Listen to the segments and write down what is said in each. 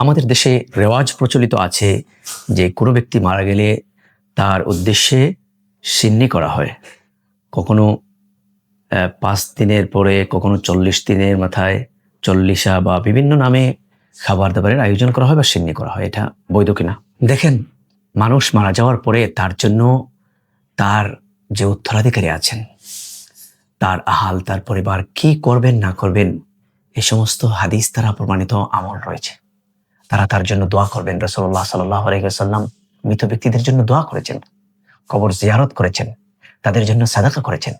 আমাদের দেশে রেওয়াজ প্রচলিত আছে যে কোনো ব্যক্তি মারা গেলে তার উদ্দেশ্যে সিন্নি করা হয়। কখনো পাঁচ দিনের পরে, কখনো চল্লিশ দিনের মাথায় চল্লিশা বা বিভিন্ন নামে খাবার দাবারের আয়োজন করা হয় বা সিন্নি করা হয়, এটা বৈধ কিনা? দেখেন, মানুষ মারা যাওয়ার পরে তার জন্য তার যে উত্তরাধিকারী আছেন, তার আহাল, তার পরিবার কি করবেন, না করবেন, এ সমস্ত হাদিস দ্বারা প্রমাণিত আমল রয়েছে। তারা তার জন্য দোয়া করবেন। রসল্লাহ সাল্লাম মৃত ব্যক্তিদের জন্য দোয়া করেছেন। কবর জিয়ারত করেছেন। তাদের জন্য সাদাকা করেছেন।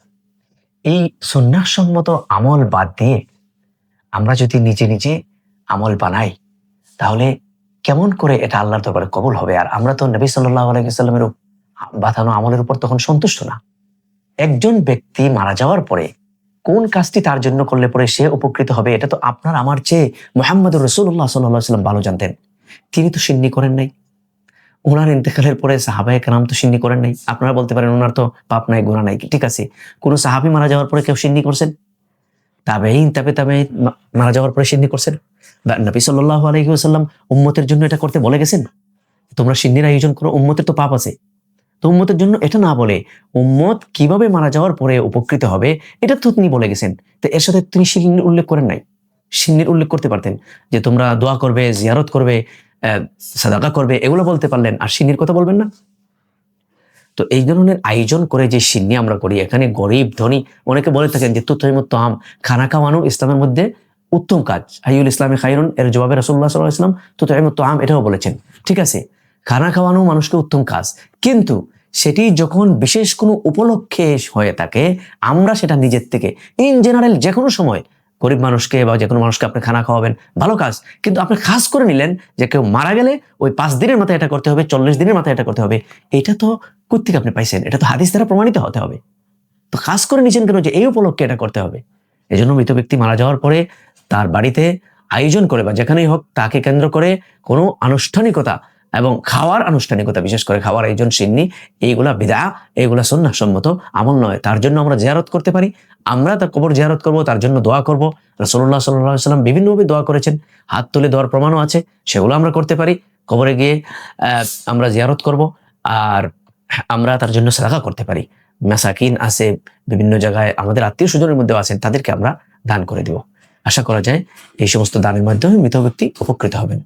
এই সন্ন্যাসম্মত আমল বাদ দিয়ে আমরা যদি নিজে নিজে আমল বানাই, তাহলে কেমন করে এটা আল্লাহর দরবারে কবুল হবে? আর আমরা তো নবী সাল্লাহ আলাইসাল্লামের বাঁধানো আমলের উপর তখন সন্তুষ্ট না। একজন ব্যক্তি মারা যাওয়ার পরে কোন কাজটি তার জন্য করলে পরে সে উপকৃত হবে? এটা তো আপনার, আমার চেয়ে মোহাম্মদ রসুল্লাহ সাল্লাহ সাল্লাম ভালো জানতেন। তিনি তো সিন্নি করেন নাই। ওনার ইন্তেকালের পরে সাহাবায় কালাম তো সিন্নি করেন নাই। আপনারা বলতে পারেন ওনার তো পাপ নাই গুণা নাই। ঠিক আছে, কোনো সাহাবি মারা যাওয়ার পরে কেউ সিন্নি করছেন? তাবেইন তাবে তাবে মারা যাওয়ার পরে সিন্নি করছেন? নবী সাল্লাহ আলহিউসাল্লাম উম্মতের জন্য এটা করতে বলে গেছেন? তোমরা সিন্নির আয়োজন করো, উম্মতের তো পাপ আছে। তো উম্মতের জন্য এটা না বলে উম্মত কীভাবে মারা যাওয়ার পরে উপকৃত হবে, এটা তো তিনি বলে গেছেন। তো এর সাথে তিনি সিন্নির উল্লেখ করেন নাই। সিন্নির উল্লেখ করতে পারতেন যে তোমরা দোয়া করবে, জিয়ারত করবে সাদাকা করবে, এগুলো বলতে পারলেন, আর সিন্নির কথা বলবেন না। তো এই ধরনের আয়োজন করে যে সিন্নি আমরা করি, এখানে গরিব, ধনী, অনেকে বলে থাকেন যে তুতৈমত আম খানা খাওয়ানো ইসলামের মধ্যে উত্তম কাজ। আইউল ইসলামে খাইরুন এর জবাবে রসুল্লাহ সাল্লাহ ইসলাম তুতৈমত আম এটাও বলেছেন। ঠিক আছে? খানা খাওয়ানো মানুষকে উত্তম কাজ। কিন্তু সেটি যখন বিশেষ কোনো উপলক্ষে হয়ে থাকে, আমরা সেটা নিজের থেকে ইন জেনারেল যে কোনো সময়, গরিব মানুষকে বা যে কোনো মানুষকে আপনি খানা খাওয়াবেন, ভালো কাজ। কিন্তু আপনি খাস করে নিলেন যে কেউ মারা গেলে ওই পাঁচ দিনের মাথায় এটা করতে হবে, চল্লিশ দিনের মাথায় এটা করতে হবে। এটা তো কোথেকে আপনি পাইছেন? এটা তো হাদিস দ্বারা প্রমাণিত হতে হবে। তো খাস করে নিয়েছেন কেন যে এই উপলক্ষে এটা করতে হবে? এই জন্য মৃত ব্যক্তি মারা যাওয়ার পরে তার বাড়িতে আয়োজন করে বা যেখানেই হোক তাকে কেন্দ্র করে কোনো আনুষ্ঠানিকতা এবং খাওয়ার আনুষ্ঠানিকতা, বিশেষ করে খাওয়ার আয়োজন, সিন্নি, এইগুলা বিদা এইগুলা সন্ন্যাসম্মত আমল নয়। তার জন্য আমরা জেয়ারত করতে পারি। আমরা তার কবর জিয়ারত করব, তার জন্য দোয়া করব। রসল্লাহ সাল্লাহ সাল্লাম বিভিন্নভাবে দোয়া করেছেন। হাত তুলে দেওয়ার প্রমাণও আছে, সেগুলো আমরা করতে পারি। কবরে গিয়ে আমরা জিয়ারত করব আর আমরা তার জন্য সাদাকা করতে পারি। মেসাকিন আছে, বিভিন্ন জায়গায় আমাদের আত্মীয় স্বজনের মধ্যেও আছেন, তাদেরকে আমরা দান করে দিব। আশা করা যায় এই সমস্ত দানের মাধ্যমে মৃত ব্যক্তি উপকৃত হবেন।